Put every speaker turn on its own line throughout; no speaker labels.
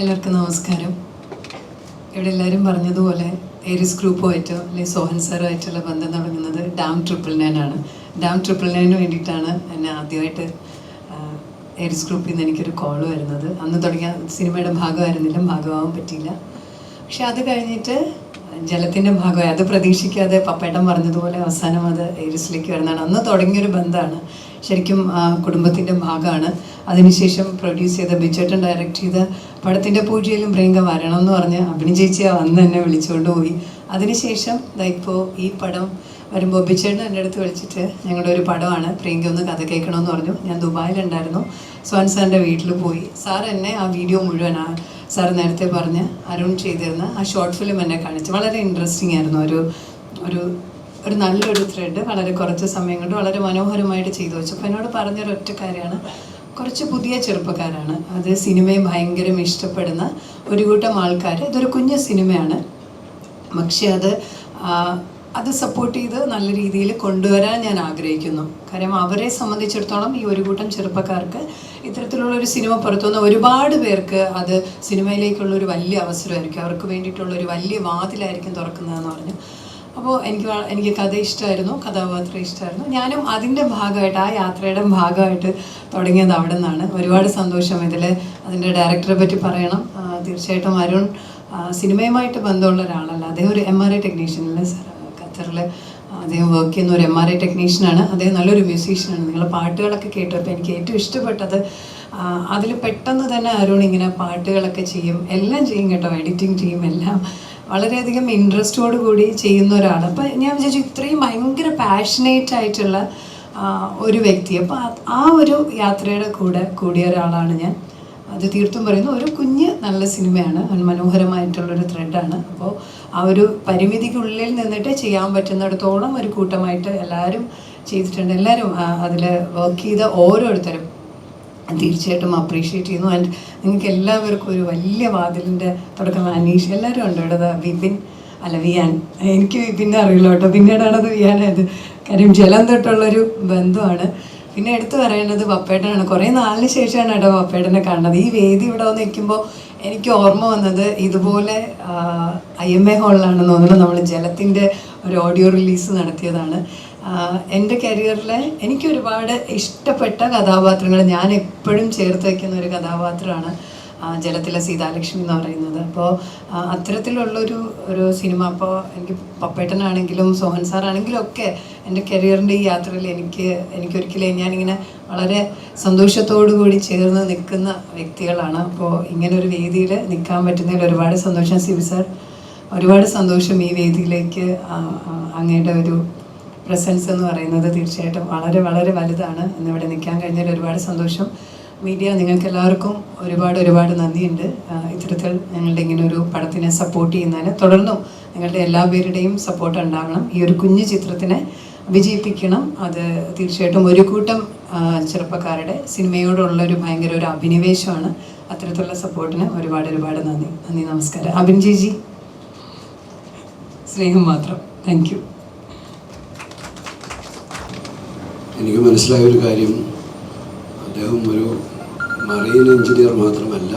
എല്ലാവർക്കും നമസ്കാരം. ഇവിടെ എല്ലാവരും പറഞ്ഞതുപോലെ ഏരിസ് ഗ്രൂപ്പുമായിട്ടോ അല്ലെങ്കിൽ സോഹൻ സാറുമായിട്ടുള്ള ബന്ധം തുടങ്ങുന്നത് ഡാം ട്രിപ്പിൾ നയൻ ആണ്. ഡാം ട്രിപ്പിൾ നയന് വേണ്ടിയിട്ടാണ് എന്നെ ആദ്യമായിട്ട് ഏരിസ് ഗ്രൂപ്പിൽ നിന്ന് എനിക്കൊരു കോൾ വരുന്നത്. അന്ന് തുടങ്ങിയ സിനിമയുടെ ഭാഗമായിരുന്നില്ല ഭാഗമാവാൻ പറ്റിയില്ല. പക്ഷെ അത് കഴിഞ്ഞിട്ട് ജലത്തിന്റെ ഭാഗമായി അത് പ്രതീക്ഷിക്കാതെ പപ്പേട്ടൻ പറഞ്ഞതുപോലെ അവസാനം അത് ഏരിസിലേക്ക് വരുന്നതാണ്. അന്ന് തുടങ്ങിയൊരു ബന്ധമാണ്. ശരിക്കും കുടുംബത്തിന്റെ ഭാഗമാണ്. അതിനുശേഷം പ്രൊഡ്യൂസ് ചെയ്ത ബിജേട്ടൻ ഡയറക്റ്റ് ചെയ്ത പടത്തിന്റെ പൂജയിലും പ്രിയങ്ക വരണം എന്ന് പറഞ്ഞ് അഭിനയ ചേച്ചി അന്ന് തന്നെ വിളിച്ചുകൊണ്ട് പോയി. അതിനുശേഷം ഇപ്പോൾ ഈ പടം വരുമ്പോൾ ബിച്ചേട്ടൻ എന്റെ അടുത്ത് വിളിച്ചിട്ട് ഞങ്ങളുടെ ഒരു പടമാണ് പ്രിയങ്ക ഒന്ന് കഥ കേൾക്കണമെന്ന് പറഞ്ഞു. ഞാൻ ദുബായിലുണ്ടായിരുന്നു. സോൻ സാറിന്റെ വീട്ടിൽ പോയി. സാർ എന്നെ ആ വീഡിയോ മുഴുവൻ ആ സാർ നേരത്തെ പറഞ്ഞ് അരുൺ ചെയ്തിരുന്ന ആ ഷോർട്ട് ഫിലിം എന്നെ കാണിച്ചു. വളരെ ഇൻട്രസ്റ്റിംഗ് ആയിരുന്നു. ഒരു ഒരു ഒരു നല്ലൊരു ത്രെഡ് വളരെ കുറച്ച് സമയം കൊണ്ട് വളരെ മനോഹരമായിട്ട് ചെയ്തു വെച്ചു. അപ്പോൾ എന്നോട് പറഞ്ഞൊരു ഒറ്റ കാര്യമാണ്. കുറച്ച് പുതിയ ചെറുപ്പക്കാരാണ്. അത് സിനിമയെ ഭയങ്കരം ഇഷ്ടപ്പെടുന്ന ഒരു കൂട്ടം ആൾക്കാർ ഇതൊരു കുഞ്ഞു സിനിമയാണ്. പക്ഷെ അത് അത് സപ്പോർട്ട് ചെയ്ത് നല്ല രീതിയിൽ കൊണ്ടുവരാൻ ഞാൻ ആഗ്രഹിക്കുന്നു. കാര്യം അവരെ സംബന്ധിച്ചിടത്തോളം ഈ ഒരു കൂട്ടം ചെറുപ്പക്കാർക്ക് ഇത്തരത്തിലുള്ള ഒരു സിനിമ പുറത്തുനിന്ന് ഒരുപാട് പേർക്ക് അത് സിനിമയിലേക്കുള്ള ഒരു വലിയ അവസരമായിരിക്കും. അവർക്ക് വേണ്ടിയിട്ടുള്ള ഒരു വലിയ വാതിലായിരിക്കും തുറക്കുന്നതെന്ന് പറഞ്ഞു. അപ്പോൾ എനിക്ക് എനിക്ക് കഥ ഇഷ്ടമായിരുന്നു കഥാപാത്രം ഇഷ്ടമായിരുന്നു ഞാനും അതിന്റെ ഭാഗമായിട്ട് ആ യാത്രയുടെ ഭാഗമായിട്ട് തുടങ്ങിയത് അവിടെ നിന്നാണ് ഒരുപാട് സന്തോഷം ഇതിൽ അതിന്റെ ഡയറക്ടറെ പറ്റി പറയണം. തീർച്ചയായിട്ടും അരുൺ സിനിമയുമായിട്ട് ബന്ധമുള്ള ഒരാളല്ല. അദ്ദേഹം ഒരു എം ആർ ഐ ടെക്നീഷ്യനല്ലേ സാർ ഖത്തറിൽ അദ്ദേഹം വർക്ക് ചെയ്യുന്ന ഒരു എം ആർ ഐ ടെക്നീഷ്യനാണ് അദ്ദേഹം നല്ലൊരു മ്യൂസീഷ്യനാണ് നിങ്ങൾ പാട്ടുകളൊക്കെ കേട്ടപ്പോൾ എനിക്ക് ഏറ്റവും ഇഷ്ടപ്പെട്ടത് അതിൽ പെട്ടെന്ന് തന്നെ അരുൺ ഇങ്ങനെ പാട്ടുകളൊക്കെ ചെയ്യും. എല്ലാം ചെയ്യും കേട്ടോ. എഡിറ്റിംഗ് ചെയ്യും എല്ലാം. വളരെയധികം ഇൻട്രസ്റ്റോട് കൂടി ചെയ്യുന്ന ഒരാൾ അപ്പം ഞാൻ വിചാരിച്ചു ഇത്രയും ഭയങ്കര പാഷനേറ്റ് ആയിട്ടുള്ള ഒരു വ്യക്തി. അപ്പോൾ ആ ഒരു യാത്രയുടെ കൂടെ കൂടിയ ഒരാളാണ് ഞാൻ. അത് തീർത്തും പറയുന്നു ഒരു കുഞ്ഞ് നല്ല സിനിമയാണ് മനോഹരമായിട്ടുള്ളൊരു ത്രെഡാണ് അപ്പോൾ ആ ഒരു പരിമിതിക്കുള്ളിൽ നിന്നിട്ട് ചെയ്യാൻ പറ്റുന്നിടത്തോളം ഒരു കൂട്ടമായിട്ട് എല്ലാവരും ചെയ്തിട്ടുണ്ട്. എല്ലാവരും അതിൽ വർക്ക് ചെയ്ത ഓരോരുത്തരും. തീർച്ചയായിട്ടും അപ്രീഷിയേറ്റ് ചെയ്യുന്നു. ആൻഡ് നിങ്ങൾക്ക് എല്ലാവർക്കും ഒരു വലിയ വാതിലിന്റെ തുടക്കം അനീഷ് എല്ലാവരും ഉണ്ട്? ഇവിടെ വിപിൻ അല്ല വിയാൻ. എനിക്ക് വിപിന്നെ അറിയില്ല കേട്ടോ. പിന്നീടാണത് വിയാനായത്. കാര്യം ജലം തൊട്ടുള്ളൊരു ബന്ധമാണ് പിന്നെ എടുത്തു പറയേണ്ടത് പപ്പേട്ടനാണ്. കുറേ നാളിന് ശേഷമാണ് കേട്ടോ പപ്പേട്ടനെ കാണുന്നത്. ഈ വേദി ഇവിടെ വന്ന് നിൽക്കുമ്പോൾ എനിക്ക് ഓർമ്മ വന്നത് ഇതുപോലെ ഐ എം എ ഹോളിലാണെന്ന് തോന്നുന്നു. നമ്മൾ ജലത്തിന്റെ ഒരു ഓഡിയോ റിലീസ് നടത്തിയതാണ്. എന്റെ കരിയറിലെ എനിക്ക് ഒരുപാട് ഇഷ്ടപ്പെട്ട കഥാപാത്രങ്ങൾ ഞാൻ എപ്പോഴും ചേർത്ത് വയ്ക്കുന്ന ഒരു കഥാപാത്രമാണ് ജലത്തിലെ സീതാലക്ഷ്മി എന്ന് പറയുന്നത്. അപ്പോൾ അത്തരത്തിലുള്ളൊരു ഒരു സിനിമ അപ്പോൾ എനിക്ക് പപ്പേട്ടനാണെങ്കിലും സോഹൻ സാറാണെങ്കിലും ഒക്കെ എന്റെ കരിയറിന്റെ ഈ യാത്രയിൽ എനിക്ക് എനിക്കൊരിക്കലും ഞാനിങ്ങനെ വളരെ സന്തോഷത്തോടു കൂടി ചേർന്ന് നിൽക്കുന്ന വ്യക്തികളാണ്. അപ്പോൾ ഇങ്ങനെ ഒരു വേദിയിൽ നിൽക്കാൻ പറ്റുന്നതിൽ ഒരുപാട് സന്തോഷം സിബി സാർ. ഒരുപാട് സന്തോഷം ഈ വേദിയിലേക്ക് അങ്ങയുടെ ഒരു പ്രസൻസ് എന്ന് പറയുന്നത് തീർച്ചയായിട്ടും വളരെ വളരെ വലുതാണ്. ഇന്നിവിടെ നിൽക്കാൻ കഴിഞ്ഞാൽ ഒരുപാട് സന്തോഷം. മീഡിയ നിങ്ങൾക്ക് എല്ലാവർക്കും ഒരുപാട് ഒരുപാട് നന്ദിയുണ്ട്. ഇത്തരത്തിൽ ഞങ്ങളുടെ ഇങ്ങനെ ഒരു പടത്തിനെ സപ്പോർട്ട് ചെയ്യുന്നതിന് തുടർന്നും നിങ്ങളുടെ എല്ലാ പേരുടെയും സപ്പോർട്ട് ഉണ്ടാകണം. ഈ ഒരു കുഞ്ഞു ചിത്രത്തിനെ വിജയിപ്പിക്കണം. അത് തീർച്ചയായിട്ടും ഒരു കൂട്ടം ചെറുപ്പക്കാരുടെ സിനിമയോടുള്ള ഒരു ഭയങ്കര ഒരു അഭിനിവേശമാണ്. അത്തരത്തിലുള്ള സപ്പോർട്ടിന് ഒരുപാട് ഒരുപാട് നന്ദി. നന്ദി നമസ്കാരം. അബിൻ ജിജി സ്നേഹം മാത്രം. താങ്ക് യു
എനിക്ക് മനസ്സിലായ ഒരു കാര്യം. അദ്ദേഹം ഒരു മറീൻ എഞ്ചിനീയർ മാത്രമല്ല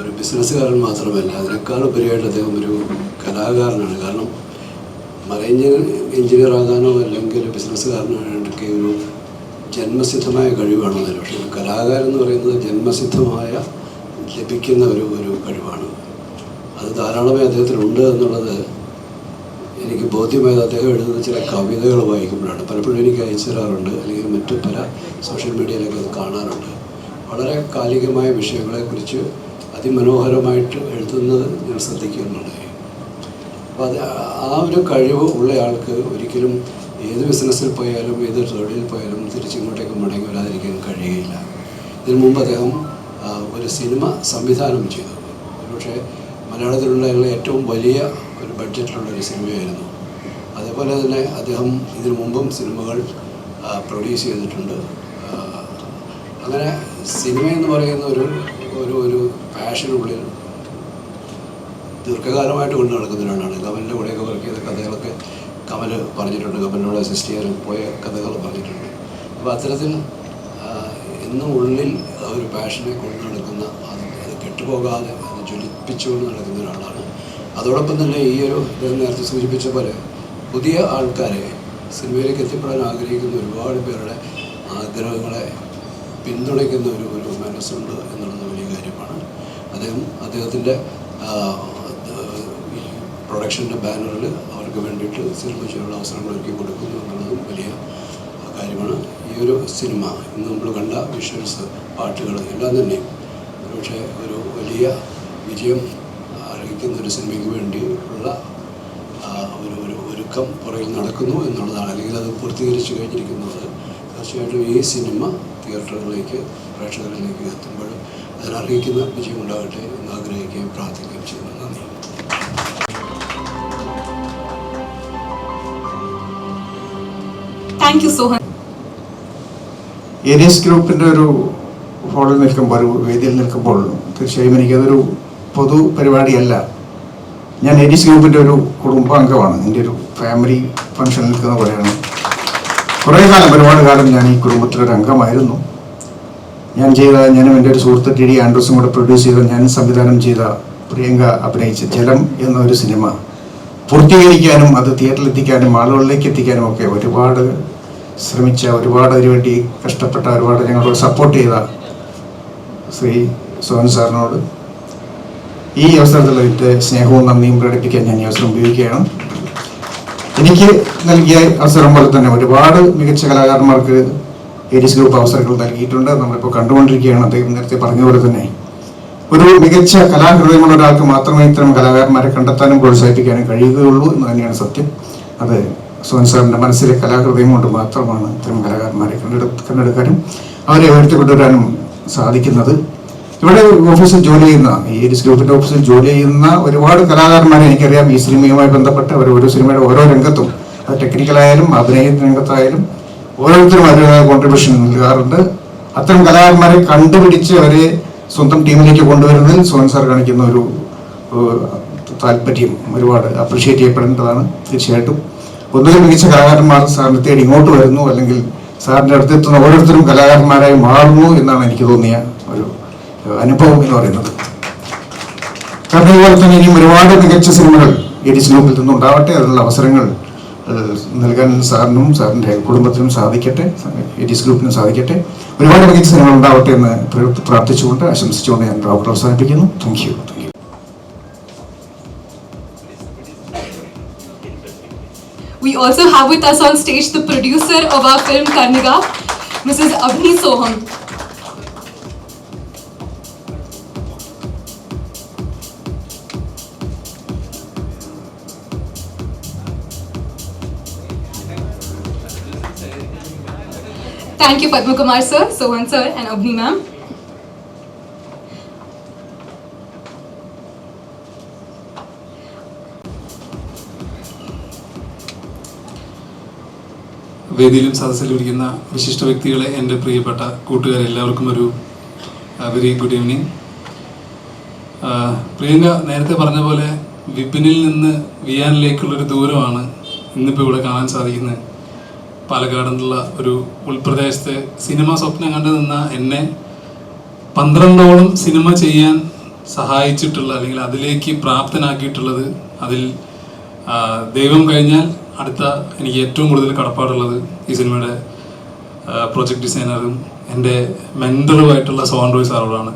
ഒരു ബിസിനസ്സുകാരൻ മാത്രമല്ല. അതിനേക്കാൾ ഉപരിയായിട്ട് അദ്ദേഹം ഒരു കലാകാരനാണ്. കാരണം മറൈൻ എഞ്ചിനീയർ ആകാനോ അല്ലെങ്കിൽ ബിസിനസ്സുകാരനൊക്കെ ഒരു ജന്മസിദ്ധമായ കഴിവാണ് അതിന്. പക്ഷേ ഒരു കലാകാരൻ എന്ന് പറയുന്നത് ജന്മസിദ്ധമായ ലഭിക്കുന്ന ഒരു ഒരു കഴിവാണ്. അത് ധാരാളമായി അദ്ദേഹത്തിനുണ്ട് എന്നുള്ളത് എനിക്ക് ബോധ്യമായത് അദ്ദേഹം എഴുതുന്ന ചില കവിതകൾ വായിക്കുമ്പോഴാണ്. പലപ്പോഴും എനിക്ക് അയച്ചു തരാറുണ്ട്. അല്ലെങ്കിൽ മറ്റു പല സോഷ്യൽ മീഡിയയിലൊക്കെ അത് കാണാറുണ്ട്. വളരെ കാലികമായ വിഷയങ്ങളെക്കുറിച്ച് അതിമനോഹരമായിട്ട് എഴുതുന്നത് ഞാൻ ശ്രദ്ധിക്കുന്നുണ്ട്. അപ്പോൾ അത് ആ ഒരു കഴിവ് ഉള്ളയാൾക്ക് ഒരിക്കലും ഏത് ബിസിനസ്സിൽ പോയാലും ഏത് തൊഴിലിൽ പോയാലും തിരിച്ചിങ്ങോട്ടേക്ക് മടങ്ങി വരാതിരിക്കാൻ കഴിയുകയില്ല ഇതിനു മുമ്പ് അദ്ദേഹം ഒരു സിനിമ സംവിധാനം ചെയ്തു. ഒരുപക്ഷെ മലയാളത്തിലുള്ള ഏറ്റവും വലിയ ഒരു ബഡ്ജറ്റിലുള്ള ഒരു സിനിമയായിരുന്നു. അതേപോലെ തന്നെ അദ്ദേഹം ഇതിനു മുമ്പും സിനിമകൾ പ്രൊഡ്യൂസ് ചെയ്തിട്ടുണ്ട്. അങ്ങനെ സിനിമ എന്ന് പറയുന്ന ഒരു ഒരു ഒരു പാഷനുള്ളിൽ ദീർഘകാലമായിട്ട് കൊണ്ട് നടക്കുന്ന ഒരാളാണ്. കമലിന്റെ കൂടെയൊക്കെ വർക്ക് ചെയ്ത കഥകളൊക്കെ കമൽ പറഞ്ഞിട്ടുണ്ട്. കമലിനോട് അസിസ്റ്റ് ചെയ്യാൻ പോയ കഥകൾ പറഞ്ഞിട്ടുണ്ട്. അപ്പോൾ അത്തരത്തിൽ എന്നും ഉള്ളിൽ ഒരു പാഷനെ കൊണ്ടു നടക്കുന്ന അത് അത് കെട്ടുപോകാതെ അത് ജ്വലിപ്പിച്ചുകൊണ്ട് നടക്കുന്ന ഒരാളാണ് അതോടൊപ്പം തന്നെ ഈ ഒരു അദ്ദേഹം നേരത്തെ സൂചിപ്പിച്ച പോലെ പുതിയ ആൾക്കാരെ സിനിമയിലേക്ക് എത്തിപ്പെടാൻ ആഗ്രഹിക്കുന്ന ഒരുപാട് പേരുടെ ആഗ്രഹങ്ങളെ പിന്തുണയ്ക്കുന്ന ഒരു ഒരു മനസ്സുണ്ട് എന്നുള്ളത് വലിയ കാര്യമാണ്. അദ്ദേഹം അദ്ദേഹത്തിന്റെ ഈ പ്രൊഡക്ഷന്റെ ബാനറിൽ അവർക്ക് വേണ്ടിയിട്ട് സിനിമ ചെയ്യാനുള്ള അവസരങ്ങൾ ഒരുക്കി കൊടുക്കുന്നു എന്നുള്ളതും വലിയ കാര്യമാണ്. ഈ ഒരു സിനിമ ഇന്ന് നമ്മൾ കണ്ട വിഷ്വൽസ് പാട്ടുകൾ എല്ലാം തന്നെ പക്ഷേ ഒരു വലിയ വിജയം അർഹിക്കുന്ന ഒരു സിനിമയ്ക്ക് വേണ്ടി ഉള്ള ഒരു ഒരു ഒരുക്കം പുറകിൽ നടക്കുന്നു എന്നുള്ളതാണ്. അല്ലെങ്കിൽ അത് പൂർത്തീകരിച്ചു കഴിഞ്ഞിരിക്കുന്നത് തീർച്ചയായിട്ടും ഈ സിനിമ തിയേറ്ററുകളിലേക്ക് പ്രേക്ഷകരിലേക്ക് എത്തുമ്പോൾ അതിനറിയിക്കുന്ന വിജയം ഉണ്ടാകട്ടെ എന്ന് ആഗ്രഹിക്കുകയും പ്രാർത്ഥിക്കുകയും ചെയ്യുന്നു. നന്ദി.
താങ്ക് യു സോഹൻ
ഏരിയസ് ഗ്രൂപ്പിന്റെ ഒരു ഹോളിൽ നിൽക്കുമ്പോൾ ഒരു വേദിയിൽ നിൽക്കുമ്പോൾ തീർച്ചയായും എനിക്കതൊരു പൊതു പരിപാടിയല്ല ഞാൻ ഏരിയസ് ഗ്രൂപ്പിന്റെ ഒരു കുടുംബാംഗമാണ്. എന്റെ ഒരു ഫാമിലി ഫംഗ്ഷൻ നിൽക്കുന്ന പോലെയാണ്. കുറേ കാലം ഒരുപാട് കാലം ഞാൻ ഈ കുടുംബത്തിലൊരു അംഗമായിരുന്നു. ഞാൻ ചെയ്ത ഞാനും എന്റെ ഒരു സുഹൃത്ത് ടി ഡി ആൻഡ്രൂസും കൂടെ പ്രൊഡ്യൂസ് ചെയ്ത ഞാൻ സംവിധാനം ചെയ്ത പ്രിയങ്ക അഭിനയിച്ച ജലം എന്ന ഒരു സിനിമ പൂർത്തീകരിക്കാനും അത് തിയേറ്ററിൽ എത്തിക്കാനും ആളുകളിലേക്ക് എത്തിക്കാനും ഒക്കെ ഒരുപാട് ശ്രമിച്ച ഒരുപാട് അതിനുവേണ്ടി കഷ്ടപ്പെട്ട ഒരുപാട് ഞങ്ങളോട് സപ്പോർട്ട് ചെയ്ത ശ്രീ സോഹൻ സാറിനോട് ഈ അവസരത്തിൽ വിത്ത് സ്നേഹവും നന്ദിയും പ്രകടിപ്പിക്കാൻ ഞാൻ ഈ അവസരം ഉപയോഗിക്കുകയാണ്. എനിക്ക് നൽകിയ അവസരം പോലെ തന്നെ ഒരുപാട് മികച്ച കലാകാരന്മാർക്ക് ഏരീസ് ഗ്രൂപ്പ് അവസരങ്ങൾ നൽകിയിട്ടുണ്ട്. നമ്മളിപ്പോൾ കണ്ടുകൊണ്ടിരിക്കുകയാണ്. അദ്ദേഹം നേരത്തെ പറഞ്ഞ പോലെ തന്നെ ഒരു മികച്ച കലാഹൃദയമുള്ള ഒരാൾക്ക് മാത്രമേ ഇത്തരം കലാകാരന്മാരെ കണ്ടെത്താനും പ്രോത്സാഹിപ്പിക്കാനും കഴിയുകയുള്ളൂ എന്ന് തന്നെയാണ് സത്യം. അത് സോൻ സാറിന്റെ മനസ്സിലെ കലാഹൃദയം കൊണ്ട് മാത്രമാണ് ഇത്തരം കലാകാരന്മാരെ കണ്ടെടു കണ്ടെടുക്കാനും അവരെ ഉയർത്തിക്കൊണ്ടുവരാനും സാധിക്കുന്നത്. ഇവിടെ ഓഫീസിൽ ജോലി ചെയ്യുന്ന ഈ ഏരിയസ് ഗ്രൂപ്പിന്റെ ഓഫീസിൽ ജോലി ചെയ്യുന്ന ഒരുപാട് കലാകാരന്മാരെ എനിക്കറിയാം. ഈ സിനിമയുമായി ബന്ധപ്പെട്ട് അവർ ഓരോ സിനിമയുടെ ഓരോ രംഗത്തും അത് ടെക്നിക്കലായാലും അഭിനയ രംഗത്തായാലും ഓരോരുത്തരും അതിന്റെതായ കോൺട്രിബ്യൂഷൻ നൽകാറുണ്ട്. അത്തരം കലാകാരന്മാരെ കണ്ടുപിടിച്ച് അവരെ സ്വന്തം ടീമിലേക്ക് കൊണ്ടുവരുന്നതിൽ സോൻ സാർ കാണിക്കുന്ന ഒരു താല്പര്യം ഒരുപാട് അപ്രിഷ്യേറ്റ് ചെയ്യപ്പെടേണ്ടതാണ് തീർച്ചയായിട്ടും. ഒന്നുകിൽ മികച്ച കലാകാരന്മാർ സാറിനെ തേടി ഇങ്ങോട്ട് വരുന്നു അല്ലെങ്കിൽ സാറിന്റെ അടുത്തെത്തുന്ന ഓരോരുത്തരും കലാകാരന്മാരായി മാറുന്നു എന്നാണ് എനിക്ക് തോന്നിയ ഒരു അനുഭവം എന്ന് പറയുന്നത് കാരണം ഇതുപോലെ തന്നെ ഇനിയും ഒരുപാട് മികച്ച സിനിമകൾ എഡിസ് ഗ്രൂപ്പിൽ നിന്നുണ്ടാവട്ടെ അതിനുള്ള അവസരങ്ങൾ നൽകാൻ സാറിനും സാറിന്റെ കുടുംബത്തിനും സാധിക്കട്ടെ എഡിസ് ഗ്രൂപ്പിനും സാധിക്കട്ടെ ഒരുപാട് മികച്ച സിനിമകൾ ഉണ്ടാവട്ടെ എന്ന് പ്രാർത്ഥിച്ചുകൊണ്ട് ആശംസിച്ചുകൊണ്ട് ഞാൻ ഡോക്ടർ അവസാനിപ്പിക്കുന്നു thank you thank you
We also have with us on stage the producer of our film Karniga, Mrs. Abhi Soham. Thank you, Padma Kumar sir, Sohan sir, and Abhi ma'am.
വേദിയിലും സദസ്സിലും ഇരിക്കുന്ന വിശിഷ്ട വ്യക്തികളെ എന്റെ പ്രിയപ്പെട്ട കൂട്ടുകാരെ എല്ലാവർക്കും ഒരു വെരി ഗുഡ് ഈവനിങ് പ്രിയങ്ക നേരത്തെ പറഞ്ഞ പോലെ വിപിനിൽ നിന്ന് വിയാനിലേക്കുള്ളൊരു ദൂരമാണ് ഇന്നിപ്പോൾ ഇവിടെ കാണാൻ സാധിക്കുന്നത് പാലക്കാട് ഒരു ഉൾപ്രദേശത്തെ സിനിമ സ്വപ്നം കണ്ടു നിന്ന എന്നെ പന്ത്രണ്ടോളം സിനിമ ചെയ്യാൻ സഹായിച്ചിട്ടുള്ള അല്ലെങ്കിൽ അതിലേക്ക് പ്രാപ്തനാക്കിയിട്ടുള്ളത് അതിൽ ദൈവം കഴിഞ്ഞാൽ അടുത്ത എനിക്ക് ഏറ്റവും കൂടുതൽ കടപ്പാടുള്ളത് ഈ സിനിമയുടെ പ്രൊജക്ട് ഡിസൈനറും എന്റെ മെന്ററുമായിട്ടുള്ള സോൺ റോയ് സാറോടാണ്.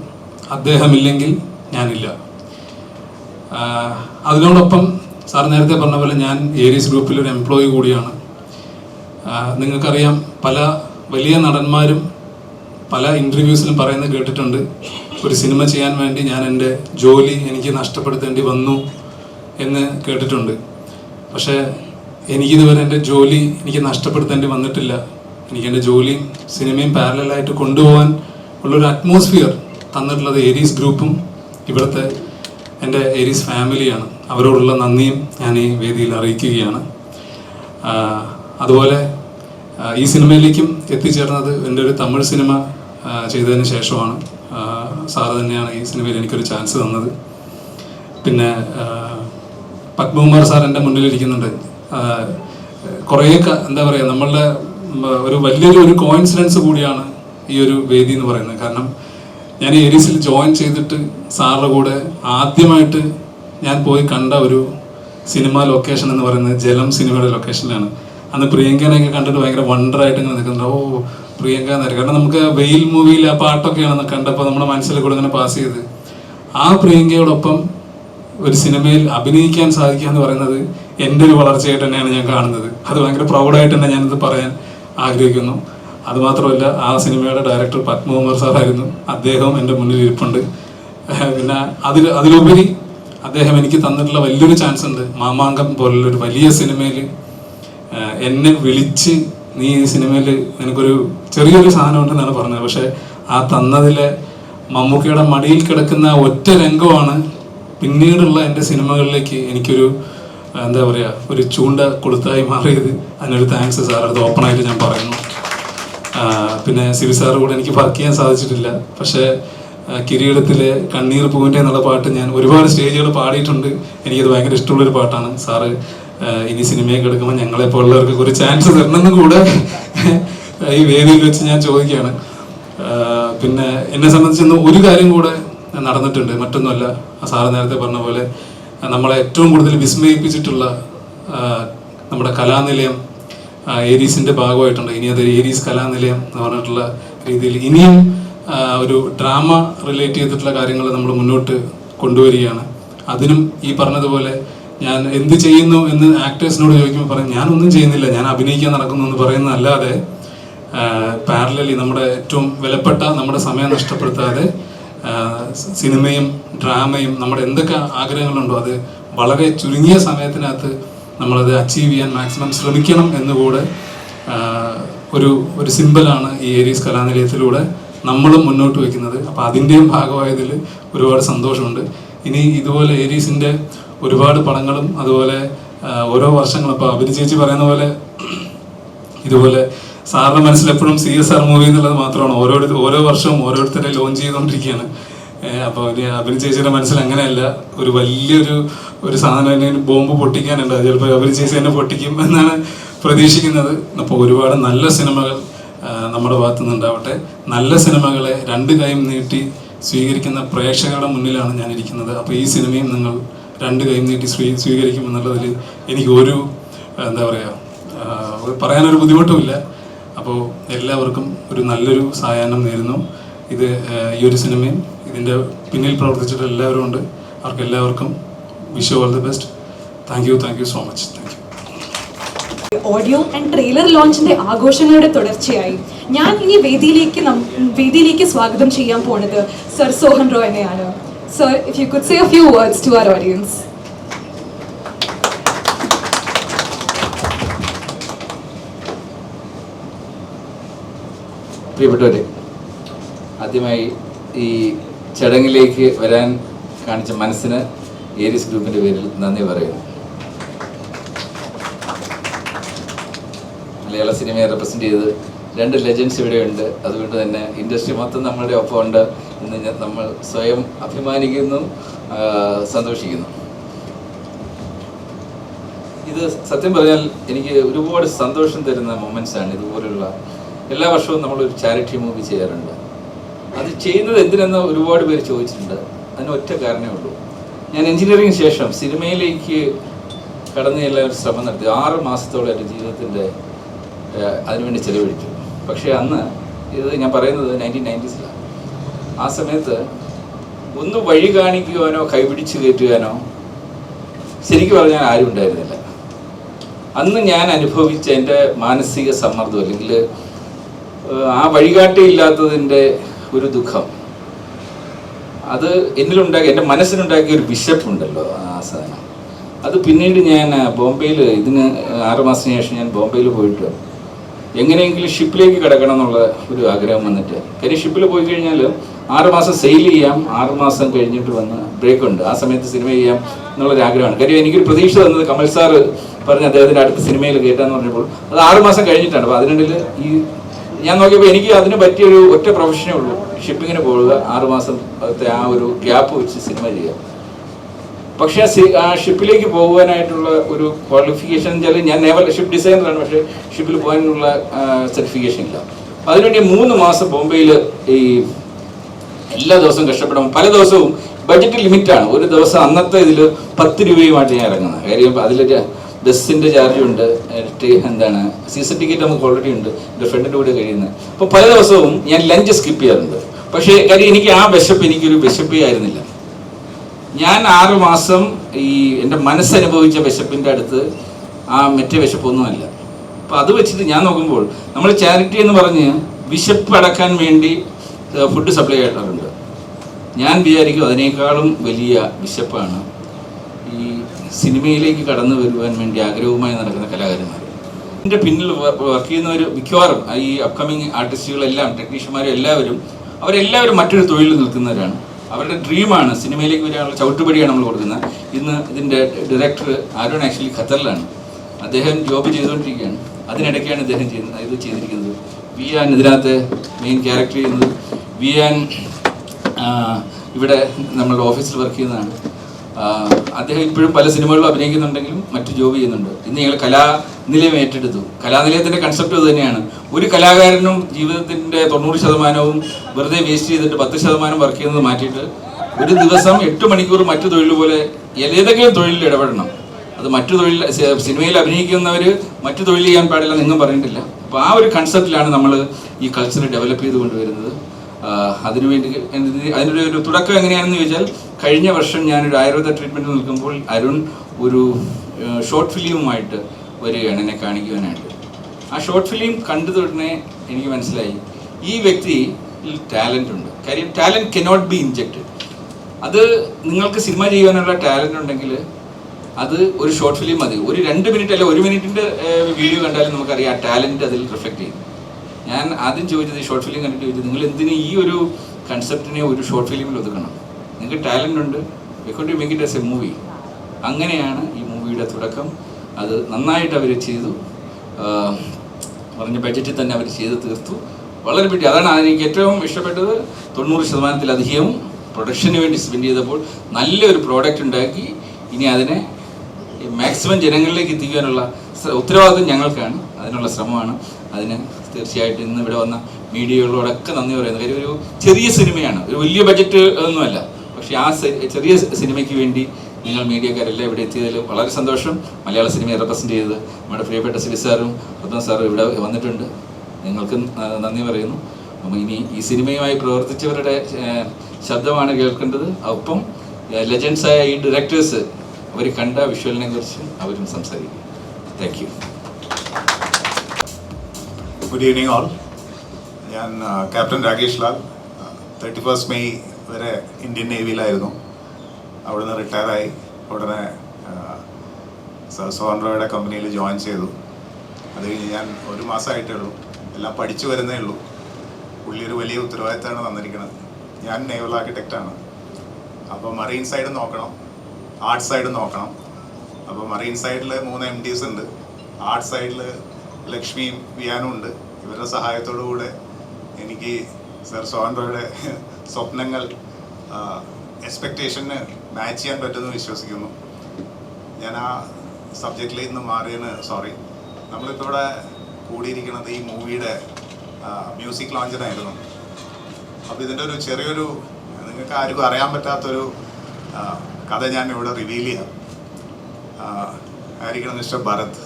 അദ്ദേഹമില്ലെങ്കിൽ ഞാനില്ല. അതിനോടൊപ്പം സാർ നേരത്തെ പറഞ്ഞ പോലെ ഞാൻ ഏരിയസ് ഗ്രൂപ്പിൽ ഒരു എംപ്ലോയി കൂടിയാണ്. നിങ്ങൾക്കറിയാം പല വലിയ നടന്മാരും പല ഇന്റർവ്യൂസിലും പറയുന്നത് കേട്ടിട്ടുണ്ട്. ഒരു സിനിമ ചെയ്യാൻ വേണ്ടി ഞാൻ എന്റെ ജോലി എനിക്ക് നഷ്ടപ്പെടുത്തേണ്ടി വന്നു എന്ന് കേട്ടിട്ടുണ്ട്. പക്ഷേ എനിക്കിതുവരെ എന്റെ ജോലി എനിക്ക് നഷ്ടപ്പെടുത്തേണ്ടി വന്നിട്ടില്ല. എനിക്ക് എന്റെ ജോലിയും സിനിമയും പാരലായിട്ട് കൊണ്ടുപോകാൻ ഉള്ളൊരു അറ്റ്മോസ്ഫിയർ തന്നിട്ടുള്ളത് ഏരീസ് ഗ്രൂപ്പും ഇവിടുത്തെ എന്റെ ഏരീസ് ഫാമിലിയാണ് അവരോടുള്ള നന്ദിയും ഞാൻ ഈ വേദിയിൽ അറിയിക്കുകയാണ്. അതുപോലെ ഈ സിനിമയിലേക്കും എത്തിച്ചേർന്നത് എന്റെ ഒരു തമിഴ് സിനിമ ചെയ്തതിന് ശേഷമാണ്. സാറ് തന്നെയാണ് ഈ സിനിമയിൽ എനിക്കൊരു ചാൻസ് തന്നത്. പിന്നെ പത്മകുമാർ സാർ എന്റെ മുന്നിലിരിക്കുന്നുണ്ട്. കുറേ എന്താ പറയുക നമ്മളുടെ ഒരു വലിയൊരു ഒരു കോയിൻസിഡൻസ് കൂടിയാണ് ഈ ഒരു വേദി എന്ന് പറയുന്നത്. കാരണം ഞാൻ ഏരീസിൽ ജോയിൻ ചെയ്തിട്ട് സാറിന്റെ കൂടെ ആദ്യമായിട്ട് ഞാൻ പോയി കണ്ട ഒരു സിനിമ ലൊക്കേഷൻ എന്ന് പറയുന്നത് ജലം സിനിമയുടെ ലൊക്കേഷനിലാണ്. അന്ന് പ്രിയങ്കനെയൊക്കെ കണ്ടിട്ട് ഭയങ്കര വണ്ടറായിട്ട് ഇങ്ങനെ നിൽക്കുന്നുണ്ട്. ഓ പ്രിയങ്ക എന്നറിയാം കാരണം നമുക്ക് വെയിൽ മൂവിയിൽ ആ പാട്ടൊക്കെയാണ് കണ്ടപ്പോൾ നമ്മുടെ മനസ്സിൽ കൂടെ ഇങ്ങനെ പാസ് ചെയ്ത് ആ പ്രിയങ്കയോടൊപ്പം ഒരു സിനിമയിൽ അഭിനയിക്കാൻ സാധിക്കുക എന്ന് പറയുന്നത് എന്റെ ഒരു വളർച്ചയായിട്ട് തന്നെയാണ് ഞാൻ കാണുന്നത്. അത് ഭയങ്കര പ്രൗഡായിട്ട് തന്നെ ഞാനിത് പറയാൻ ആഗ്രഹിക്കുന്നു. അതുമാത്രമല്ല ആ സിനിമയുടെ ഡയറക്ടർ പത്മകുമാർ സാറായിരുന്നു. അദ്ദേഹം എന്റെ മുന്നിൽ ഇരിപ്പുണ്ട്. പിന്നെ അതിൽ അതിലുപരി അദ്ദേഹം എനിക്ക് തന്നിട്ടുള്ള വലിയൊരു ചാൻസ് ഉണ്ട്. മാമാങ്കം പോലുള്ള ഒരു വലിയ സിനിമയിൽ എന്നെ വിളിച്ച് നീ ഈ സിനിമയിൽ എനിക്കൊരു ചെറിയൊരു സാധനം ഉണ്ടെന്നാണ് പറഞ്ഞത്. പക്ഷെ ആ തന്നതിലെ മമ്മൂക്കയുടെ മടിയിൽ കിടക്കുന്ന ഒറ്റ രംഗമാണ് പിന്നീടുള്ള എന്റെ സിനിമകളിലേക്ക് എനിക്കൊരു എന്താ പറയുക ഒരു ചൂണ്ട കൊടുത്തായി മാറിയത്. അതിനൊരു താങ്ക്സ് സാർ അടുത്ത് ഓപ്പണായിട്ട് ഞാൻ പറയുന്നു. പിന്നെ സിവി സാറ് കൂടെ എനിക്ക് വർക്ക് ചെയ്യാൻ സാധിച്ചിട്ടില്ല. പക്ഷേ കിരീടത്തിലെ കണ്ണീർ പൂവിന്റെ എന്നുള്ള പാട്ട് ഞാൻ ഒരുപാട് സ്റ്റേജുകൾ പാടിയിട്ടുണ്ട്. എനിക്കത് ഭയങ്കര ഇഷ്ടമുള്ളൊരു പാട്ടാണ്. സാറ് ഇനി സിനിമയൊക്കെ എടുക്കുമ്പോൾ ഞങ്ങളെ പോലുള്ളവർക്ക് ഒരു ചാൻസ് തരണമെന്നും കൂടെ ഈ വേദിയിൽ വെച്ച് ഞാൻ ചോദിക്കുകയാണ്. പിന്നെ എന്നെ സംബന്ധിച്ച് ഒരു കാര്യം കൂടെ നടന്നിട്ടുണ്ട്. മറ്റൊന്നുമല്ല സാറ് നേരത്തെ പറഞ്ഞ പോലെ നമ്മളെ ഏറ്റവും കൂടുതൽ വിസ്മയിപ്പിച്ചിട്ടുള്ള നമ്മുടെ കലാനിലയം ഏരീസിന്റെ ഭാഗമായിട്ടുണ്ട്. ഇനി അത് ഏരീസ് കലാനിലയം എന്ന് പറഞ്ഞിട്ടുള്ള രീതിയിൽ ഇനിയും ഒരു ഡ്രാമ റിലേറ്റ് ചെയ്തിട്ടുള്ള കാര്യങ്ങൾ നമ്മൾ മുന്നോട്ട് കൊണ്ടുവരികയാണ്. അതിനും ഈ പറഞ്ഞതുപോലെ ഞാൻ എന്ത് ചെയ്യുന്നു എന്ന് ആക്ടേഴ്സിനോട് ചോദിക്കുമ്പോൾ പറയും ഞാനൊന്നും ചെയ്യുന്നില്ല ഞാൻ അഭിനയിക്കാൻ നടക്കുന്നു എന്ന് പറയുന്നതല്ലാതെ പാരലലി നമ്മുടെ ഏറ്റവും വിലപ്പെട്ട നമ്മുടെ സമയം നഷ്ടപ്പെടുത്താതെ സിനിമയും ഡ്രാമയും നമ്മുടെ എന്തൊക്കെ ആഗ്രഹങ്ങളുണ്ടോ അത് വളരെ ചുരുങ്ങിയ സമയത്തിനകത്ത് നമ്മളത് അച്ചീവ് ചെയ്യാൻ മാക്സിമം ശ്രമിക്കണം എന്നുകൂടെ ഒരു ഒരു സിമ്പിളാണ് ഈ ഏരീസ് കലാനിലയത്തിലൂടെ നമ്മളും മുന്നോട്ട് വയ്ക്കുന്നത്. അപ്പോൾ അതിന്റെയും ഭാഗമായതിൽ ഒരുപാട് സന്തോഷമുണ്ട്. ഇനി ഇതുപോലെ ഏരീസിന്റെ ഒരുപാട് പടങ്ങളും അതുപോലെ ഓരോ വർഷങ്ങളും. അപ്പോൾ അഭിജി ചേച്ചി പറയുന്ന പോലെ ഇതുപോലെ സാറിന്റെ മനസ്സിലെപ്പോഴും സി എസ് ആർ മൂവി എന്നുള്ളത് മാത്രമാണ്. ഓരോ ഓരോ വർഷവും ഓരോരുത്തരെ ലോഞ്ച് ചെയ്തുകൊണ്ടിരിക്കുകയാണ്. അപ്പോൾ അഭിനയ ചേച്ചിയുടെ മനസ്സിൽ അങ്ങനെയല്ല. ഒരു വലിയൊരു ഒരു സാധനം എന്നെ ബോംബ് പൊട്ടിക്കാനുണ്ട്. ചിലപ്പോൾ അഭിനയ ചേച്ചി തന്നെ പൊട്ടിക്കും എന്നാണ് പ്രതീക്ഷിക്കുന്നത്. അപ്പോൾ ഒരുപാട് നല്ല സിനിമകൾ നമ്മുടെ ഭാഗത്തു നിന്നുണ്ടാവട്ടെ നല്ല സിനിമകളെ രണ്ട് കൈയും നീട്ടി സ്വീകരിക്കുന്ന പ്രേക്ഷകരുടെ മുന്നിലാണ് ഞാൻ ഇരിക്കുന്നത് അപ്പോൾ ഈ സിനിമയും നിങ്ങൾ രണ്ട് കൈ നീട്ടി സ്വീ സ്വീകരിക്കുമെന്നുള്ളതിൽ എനിക്ക് ഒരു എന്താ പറയുക പറയാനൊരു ബുദ്ധിമുട്ടുമില്ല. അപ്പോൾ എല്ലാവർക്കും ഒരു നല്ലൊരു സായാഹ്നം നേരുന്നു. ഇത് ഈ ഒരു സിനിമയും ഇതിന്റെ പിന്നിൽ പ്രവർത്തിച്ചിട്ട് എല്ലാവരും ഉണ്ട്. അവർക്ക് എല്ലാവർക്കും wish all the best thank you thank you so much thank you
audio and trailer ലോഞ്ചിന്റെ ആഘോഷങ്ങളുടെ തുടർച്ചയായി ഞാൻ ഇനി വേദിയിലേക്ക് വേദിയിലേക്ക് സ്വാഗതം ചെയ്യാൻ പോണത് sir Sohan റോയനെയാണ് sir if you could say a few words to our audience.
പ്രിയപ്പെട്ടവരെ ആദ്യമായി ഈ ചടങ്ങിലേക്ക് വരാൻ കാണിച്ച മനസ്സിന് ഏരിയസ് ഗ്രൂപ്പിന്റെ പേരിൽ നന്ദി പറയുന്നു മലയാള സിനിമയെ റെപ്രസെന്റ് ചെയ്ത് രണ്ട് ലെജൻസ് ഇവിടെയുണ്ട്. അതുകൊണ്ട് തന്നെ ഇൻഡസ്ട്രി മൊത്തം നമ്മളുടെ ഒപ്പമുണ്ട്. എന്ന് നമ്മൾ സ്വയം അഭിമാനിക്കുന്നു സന്തോഷിക്കുന്നു. ഇത് സത്യം പറഞ്ഞാൽ എനിക്ക് ഒരുപാട് സന്തോഷം തരുന്ന മൊമെന്റ്സ് ആണ് ഇതുപോലുള്ള എല്ലാ വർഷവും നമ്മൾ ഒരു ചാരിറ്റി മൂവി ചെയ്യാറുണ്ട്. അത് ചെയ്യുന്നത് എന്തിനെന്ന് ഒരുപാട് പേര് ചോദിച്ചിട്ടുണ്ട്. അതിന് ഒറ്റ കാരണമേ ഉള്ളൂ. ഞാൻ എഞ്ചിനീയറിംഗിന് ശേഷം സിനിമയിലേക്ക് കടന്നു ചെല്ലാൻ ശ്രമം നടത്തി. ആറ് മാസത്തോളം എന്റെ ജീവിതത്തിന്റെ അതിനുവേണ്ടി ചെലവഴിച്ചു. പക്ഷേ അന്ന് ഇത് ഞാൻ പറയുന്നത് നയന്റീൻ നയന്റീസിലാണ് ആ സമയത്ത് ഒന്ന് വഴി കാണിക്കുവാനോ കൈപിടിച്ച് കയറ്റുവാനോ ശരിക്കും പറഞ്ഞാൽ ആരും ഉണ്ടായിരുന്നില്ല. അന്ന് ഞാൻ അനുഭവിച്ച എന്റെ മാനസിക സമ്മർദ്ദം അല്ലെങ്കിൽ ആ വഴികാട്ടിയില്ലാത്തതിന്റെ ഒരു ദുഃഖം. അത് എന്നിലുണ്ടാക്കി എന്റെ മനസ്സിനുണ്ടാക്കിയ ഒരു വിശപ്പുണ്ടല്ലോ ആ സാധനം. അത് പിന്നീട് ഞാൻ ബോംബെയിൽ ഇതിന് ആറുമാസത്തിന് ശേഷം ഞാൻ ബോംബെയിൽ പോയിട്ട് എങ്ങനെയെങ്കിലും ഷിപ്പിലേക്ക് കിടക്കണം എന്നുള്ള ഒരു ആഗ്രഹം വന്നിട്ട്. കാര്യം ഷിപ്പിൽ പോയി കഴിഞ്ഞാൽ ആറുമാസം സെയിൽ ചെയ്യാം ആറുമാസം കഴിഞ്ഞിട്ട് വന്ന് ബ്രേക്ക് ഉണ്ട്. ആ സമയത്ത് സിനിമ ചെയ്യാം എന്നുള്ളൊരു ആഗ്രഹമാണ്. കാര്യം എനിക്കൊരു പ്രതീക്ഷ തന്നത് കമൽ സാറ് പറഞ്ഞ് അദ്ദേഹത്തിന്റെ അടുത്ത സിനിമയിൽ കയറ്റാന്ന് പറഞ്ഞപ്പോൾ അത് ആറുമാസം കഴിഞ്ഞിട്ടാണ്. അപ്പോൾ അതിനിടയിൽ ഈ ഞാൻ നോക്കിയപ്പോൾ എനിക്ക് അതിന് പറ്റിയൊരു ഒറ്റ പ്രൊഫഷനേ ഉള്ളൂ. ഷിപ്പിങ്ങിന് പോവുക ആറുമാസത്തെ ആ ഒരു ഗ്യാപ്പ് വെച്ച് സിനിമ ചെയ്യുക. പക്ഷേ ആ ഷിപ്പിലേക്ക് പോകുവാനായിട്ടുള്ള ഒരു ക്വാളിഫിക്കേഷൻ വെച്ചാൽ ഞാൻ നേവൽ ഷിപ്പ് ഡിസൈനറാണ് പക്ഷേ ഷിപ്പിൽ പോകാനുള്ള സർട്ടിഫിക്കേഷൻ ഇല്ല. അതിനുവേണ്ടി മൂന്ന് മാസം ബോംബെയിൽ ഈ എല്ലാ ദിവസവും കഷ്ടപ്പെടാം പല ദിവസവും ബഡ്ജറ്റ് ലിമിറ്റാണ് ഒരു ദിവസം അന്നത്തെ ഇതിൽ പത്ത് രൂപയുമായിട്ട് ഞാൻ ഇറങ്ങുന്നത് കാര്യം അതിൽ ബസ്സിന്റെ ചാർജ് ഉണ്ട് ടി- എന്താണ് സീസൺ ടിക്കറ്റ് നമുക്ക് ഓൾറെഡി ഉണ്ട് എന്റെ ഫ്രണ്ടിന്റെ കൂടെ കഴിയുന്നത് അപ്പോൾ പല ദിവസവും ഞാൻ ലഞ്ച് സ്കിപ്പ് ചെയ്യാറുണ്ട്. പക്ഷേ കാര്യം എനിക്ക് ആ വിശപ്പ് എനിക്കൊരു വിശപ്പേ ആയിരുന്നില്ല. ഞാൻ ആറുമാസം ഈ എന്റെ മനസ്സനുഭവിച്ച വിശപ്പിന്റെ അടുത്ത് ആ മറ്റേ വിശപ്പൊന്നുമല്ല. അപ്പോൾ അത് വെച്ചിട്ട് ഞാൻ നോക്കുമ്പോൾ നമ്മൾ ചാരിറ്റി എന്ന് പറഞ്ഞ് വിശപ്പ് അടക്കാൻ വേണ്ടി ഫുഡ് സപ്ലൈ ചെയ്യാറുണ്ട് ഞാൻ വിചാരിക്കും അതിനേക്കാളും വലിയ വിശപ്പാണ് ഈ സിനിമയിലേക്ക് കടന്നു വരുവാൻ വേണ്ടി ആഗ്രഹവുമായി നടക്കുന്ന കലാകാരന്മാർ. എന്റെ പിന്നിൽ വർക്ക് ചെയ്യുന്നവർ മിക്കവാറും ഈ അപ്കമിങ് ആർട്ടിസ്റ്റുകളെല്ലാം ടെക്നീഷ്യന്മാരും എല്ലാവരും അവരെല്ലാവരും മറ്റൊരു തൊഴിലിൽ നിൽക്കുന്നവരാണ്. അവരുടെ ഡ്രീമാണ് സിനിമയിലേക്ക് വരാനുള്ള ചവിട്ടുപടിയാണ് നമ്മൾ കൊടുക്കുന്നത്. ഇന്ന് ഇതിന്റെ ഡയറക്ടർ ആരോൺ ആക്ച്വലി ഖത്തറിലാണ്. അദ്ദേഹം ജോബ് ചെയ്തുകൊണ്ടിരിക്കുകയാണ്. അതിനിടയ്ക്കാണ് ഇദ്ദേഹം ചെയ്യുന്നത് ഇത് ചെയ്തിരിക്കുന്നത്. വി ആൻ ഇതിനകത്ത് മെയിൻ ക്യാരക്ടർ ചെയ്യുന്നത്. വി ആൻ ഇവിടെ നമ്മളുടെ ഓഫീസിൽ വർക്ക് ചെയ്യുന്നതാണ്. അദ്ദേഹം ഇപ്പോഴും പല സിനിമകളിലും അഭിനയിക്കുന്നുണ്ടെങ്കിലും മറ്റു ജോബ് ചെയ്യുന്നുണ്ട്. ഇന്ന് ഞങ്ങൾ കലാനിലയം ഏറ്റെടുത്തു. കലാനിലയത്തിന്റെ കൺസെപ്റ്റ് ഇത് തന്നെയാണ്. ഒരു കലാകാരനും ജീവിതത്തിന്റെ തൊണ്ണൂറ് ശതമാനവും വെറുതെ വേസ്റ്റ് ചെയ്തിട്ട് പത്ത് ശതമാനം വർക്ക് ചെയ്യുന്നത് മാറ്റിയിട്ട് ഒരു ദിവസം എട്ട് മണിക്കൂർ മറ്റു തൊഴിൽ പോലെ ഏതെങ്കിലും തൊഴിലിൽ ഇടപെടണം. അത് മറ്റു തൊഴിൽ സിനിമയിൽ അഭിനയിക്കുന്നവർ മറ്റു തൊഴിൽ ചെയ്യാൻ പാടില്ല നിങ്ങൾ പറഞ്ഞിട്ടില്ല. അപ്പോൾ ആ ഒരു കൺസെപ്റ്റിലാണ് നമ്മൾ ഈ കൾച്ചർ ഡെവലപ്പ് ചെയ്ത് കൊണ്ടുവരുന്നത്. അതിനുവേണ്ടി അതിന്റെ ഒരു തുടക്കം എങ്ങനെയാണെന്ന് ചോദിച്ചാൽ കഴിഞ്ഞ വർഷം ഞാനൊരു ആയുർവേദ ട്രീറ്റ്മെന്റ് നിൽക്കുമ്പോൾ അരുൺ ഒരു ഷോർട്ട് ഫിലിമുമായിട്ട് വരികയാണ് എന്നെ കാണിക്കുവാനായിട്ട്. ആ ഷോർട്ട് ഫിലിം കണ്ടു തൊടനെ എനിക്ക് മനസ്സിലായി. ഈ വ്യക്തി ടാലന്റ് ഉണ്ട്. കാര്യം ടാലന്റ് കെനോട്ട് ബി ഇൻജക്റ്റഡ് അത് നിങ്ങൾക്ക് സിനിമ ചെയ്യാനുള്ള ടാലന്റ് ഉണ്ടെങ്കിൽ അത് ഒരു ഷോർട്ട് ഫിലിം മതി. ഒരു രണ്ട് മിനിറ്റ് അല്ല ഒരു മിനിറ്റിന്റെ വീഡിയോ കണ്ടാലും നമുക്കറിയാം ആ ടാലന്റ് അതിൽ റിഫ്ലക്റ്റ് ചെയ്യും. ഞാൻ ആദ്യം ചോദിച്ചത് ഷോർട്ട് ഫിലിം കണ്ടിട്ട് ചോദിച്ചത് നിങ്ങൾ എന്തിനു ഈ ഒരു കൺസെപ്റ്റിനെ ഒരു ഷോർട്ട് ഫിലിമിൽ ഒതുക്കണം? നിങ്ങൾക്ക് ടാലന്റ് ഉണ്ട്. വെക്കൊണ്ട് make it as a movie അങ്ങനെയാണ് ഈ മൂവിയുടെ തുടക്കം. അത് നന്നായിട്ട് അവർ ചെയ്തു. പറഞ്ഞ ബഡ്ജറ്റിൽ തന്നെ അവർ ചെയ്ത് തീർത്തു. വളരെ പറ്റി. അതാണ് എനിക്ക് ഏറ്റവും ഇഷ്ടപ്പെട്ടത്. തൊണ്ണൂറ് ശതമാനത്തിലധികവും പ്രൊഡക്ഷന് വേണ്ടി സ്പെൻഡ് ചെയ്തപ്പോൾ നല്ലൊരു പ്രോഡക്റ്റ് ഉണ്ടാക്കി. ഇനി അതിനെ മാക്സിമം ജനങ്ങളിലേക്ക് എത്തിക്കാനുള്ള ഉത്തരവാദിത്വം ഞങ്ങൾക്കാണ്. അതിനുള്ള ശ്രമമാണ്. അതിന് തീർച്ചയായിട്ടും ഇന്ന് ഇവിടെ വന്ന മീഡിയകളോടൊക്കെ നന്ദി പറയുന്നത് കാര്യം ഒരു ചെറിയ സിനിമയാണ്. ഒരു വലിയ ബഡ്ജറ്റ് ഒന്നുമല്ല. പക്ഷേ ആ ചെറിയ സിനിമയ്ക്ക് വേണ്ടി നിങ്ങൾ മീഡിയക്കാരെല്ലാം ഇവിടെ എത്തിയതിൽ വളരെ സന്തോഷം. മലയാള സിനിമയെ റെപ്രസെന്റ് ചെയ്തത് നമ്മുടെ പ്രിയപ്പെട്ട സിബി സാറും പത്മ സാറും ഇവിടെ വന്നിട്ടുണ്ട്. നിങ്ങൾക്ക് നന്ദി പറയുന്നു. അപ്പം ഇനി ഈ സിനിമയുമായി പ്രവർത്തിച്ചവരുടെ ശബ്ദമാണ് കേൾക്കേണ്ടത്. ഒപ്പം ലെജൻസായ ഈ ഡയറക്ടേഴ്സ് അവർ കണ്ട വിഷ്വലിനെ കുറിച്ച് അവരും സംസാരിക്കും. Thank you
good evening all ഞാൻ captain Rakesh Lal thirty first May വരെ ഇന്ത്യൻ നേവിയിലായിരുന്നു അവിടുന്ന് റിട്ടയറായി ഉടനെ സോൺറോയുടെ കമ്പനിയിൽ ജോയിൻ ചെയ്തു. അത് കഴിഞ്ഞ് ഞാൻ ഒരു മാസമായിട്ടേ ഉള്ളൂ. എല്ലാം പഠിച്ചു വരുന്നേ ഉള്ളൂ. പുള്ളി ഒരു വലിയ ഉത്തരവാദിത്തമാണ് തന്നിരിക്കുന്നത് ഞാൻ നേവൽ ആർക്കിടെക്റ്റാണ് അപ്പോൾ മറീൻ സൈഡ് നോക്കണം. ആർട്സ് സൈഡ് നോക്കണം. അപ്പോൾ മറീൻ സൈഡിൽ മൂന്ന് എം ഡീസ് ഉണ്ട്. ആർട്സ് സൈഡിൽ ലക്ഷ്മിയും വിയാനും ഉണ്ട്. ഇവരുടെ സഹായത്തോടു കൂടെ എനിക്ക് സർ സോൺറോയുടെ സ്വപ്നങ്ങൾ എക്സ്പെക്റ്റേഷന് മാച്ച് ചെയ്യാൻ പറ്റുമെന്ന് വിശ്വസിക്കുന്നു. ഞാൻ ആ സബ്ജക്റ്റിൽ നിന്ന് മാറിയതിന് സോറി നമ്മളിപ്പോൾ ഇവിടെ കൂടിയിരിക്കുന്നത് ഈ മൂവിയുടെ മ്യൂസിക് ലോഞ്ചിനായിരുന്നു അപ്പോൾ ഇതിന്റെ ഒരു ചെറിയൊരു നിങ്ങൾക്ക് ആർക്കും അറിയാൻ പറ്റാത്തൊരു കഥ ഞാൻ ഇവിടെ റിവീൽ ചെയ്യാം. ആയിരിക്കണം മിസ്റ്റർ ഭരത്.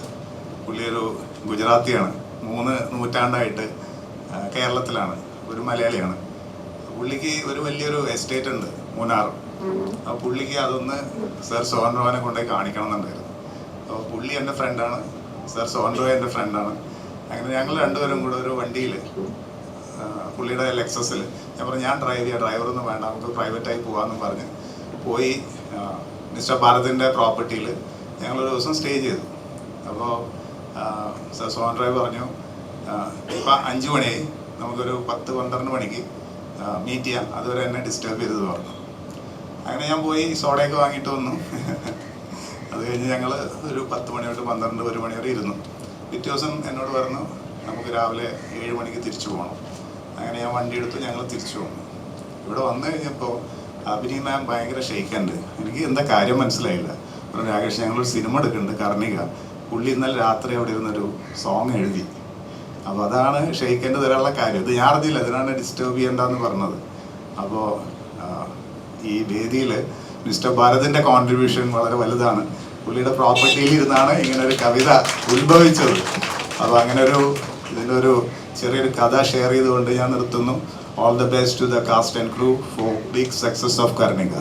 പുള്ളിയൊരു ഗുജറാത്തിയാണ്. മൂന്ന് നൂറ്റാണ്ടായിട്ട് കേരളത്തിലാണ്. ഒരു മലയാളിയാണ്. പുള്ളിക്ക് ഒരു വലിയൊരു എസ്റ്റേറ്റ് ഉണ്ട് മൂന്നാർ. അപ്പോൾ പുള്ളിക്ക് അതൊന്ന് സർ സോഹൻ റോഹനെ കൊണ്ടുപോയി കാണിക്കണം എന്നുണ്ടായിരുന്നു അപ്പോൾ പുള്ളി എന്റെ ഫ്രണ്ടാണ് സർ സോഹൻ റോയ് എന്റെ ഫ്രണ്ടാണ്. അങ്ങനെ ഞങ്ങൾ രണ്ടുപേരും കൂടെ ഒരു വണ്ടിയിൽ പുള്ളിയുടെ ലെക്സസിൽ ഞാൻ പറഞ്ഞു ഞാൻ ഡ്രൈവ് ചെയ്യാം ഡ്രൈവറൊന്നും വേണ്ട നമുക്ക് പ്രൈവറ്റായി പോകാമെന്നും പറഞ്ഞ് പോയി ആ, മിസ്റ്റർ ഭാരതിന്റെ പ്രോപ്പർട്ടിയിൽ ഞങ്ങളൊരു ദിവസം സ്റ്റേ ചെയ്തു. അപ്പോൾ സർ സോഹൻ റോയ് പറഞ്ഞു ഇപ്പം അഞ്ച് മണിയായി നമുക്കൊരു പത്ത് പന്ത്രണ്ട് മണിക്ക് മീറ്റ് ചെയ്യാം അതുവരെ എന്നെ ഡിസ്റ്റർബ് ചെയ്തത് പറഞ്ഞു. അങ്ങനെ ഞാൻ പോയി സോഡയൊക്കെ വാങ്ങിയിട്ട് വന്നു. അത് കഴിഞ്ഞ് ഞങ്ങൾ ഒരു പത്ത് മണി തൊട്ട് പന്ത്രണ്ട് ഒരു മണി വരെ ഇരുന്നു. പിറ്റേ ദിവസം എന്നോട് പറഞ്ഞു നമുക്ക് രാവിലെ ഏഴ് മണിക്ക് തിരിച്ചു പോകണം അങ്ങനെ ഞാൻ വണ്ടി എടുത്ത് ഞങ്ങൾ തിരിച്ചു പോകണം ഇവിടെ വന്നു കഴിഞ്ഞപ്പോൾ അഭിനയ മാം ഭയങ്കര ഷെയ്ക്കുണ്ട് എനിക്ക് എന്താ കാര്യം മനസ്സിലായില്ല. പറഞ്ഞു രാകേഷ് ഞങ്ങളൊരു സിനിമ എടുക്കുന്നുണ്ട് കർണിക. പുള്ളി ഇന്നലെ രാത്രി അവിടെ ഇരുന്നൊരു സോങ് എഴുതി. അപ്പോൾ അതാണ് ഷെയ്ക്കേണ്ടത് ഒരാളുടെ കാര്യം. ഇത് ഞാൻ അറിഞ്ഞില്ല അതിനാണ് ഡിസ്റ്റർബ് ചെയ്യേണ്ടതെന്ന് പറഞ്ഞത്. അപ്പോൾ ഈ വേദിയിൽ മിസ്റ്റർ ഭാരതിന്റെ കോൺട്രിബ്യൂഷൻ വളരെ വലുതാണ്. പുള്ളിയുടെ പ്രോപ്പർട്ടിയിൽ ഇരുന്നാണ് ഇങ്ങനെ ഒരു കവിത ഉത്ഭവിച്ചത്. അപ്പോൾ അങ്ങനെ ഒരു ഇതിന്റെ ഒരു ചെറിയൊരു കഥ ഷെയർ ചെയ്തുകൊണ്ട് ഞാൻ നിർത്തുന്നു. All the best to the cast and crew for big success of Karnika